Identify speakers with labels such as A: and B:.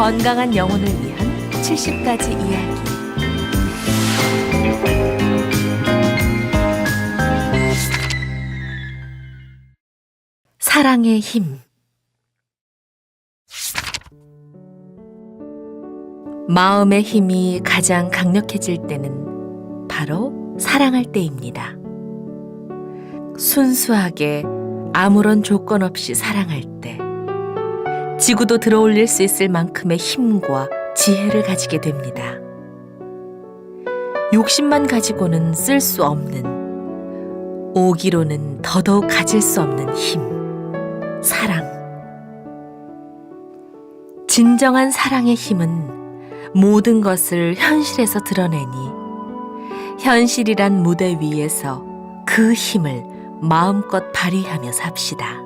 A: 건강한 영혼을 위한 70가지 이야기. 사랑의 힘. 마음의 힘이 가장 강력해질 때는 바로 사랑할 때입니다. 순수하게 아무런 조건 없이 사랑할 때, 지구도 들어올릴 수 있을 만큼의 힘과 지혜를 가지게 됩니다. 욕심만 가지고는 쓸 수 없는, 오기로는 더더욱 가질 수 없는 힘, 사랑. 진정한 사랑의 힘은 모든 것을 현실에서 드러내니, 현실이란 무대 위에서 그 힘을 마음껏 발휘하며 삽시다.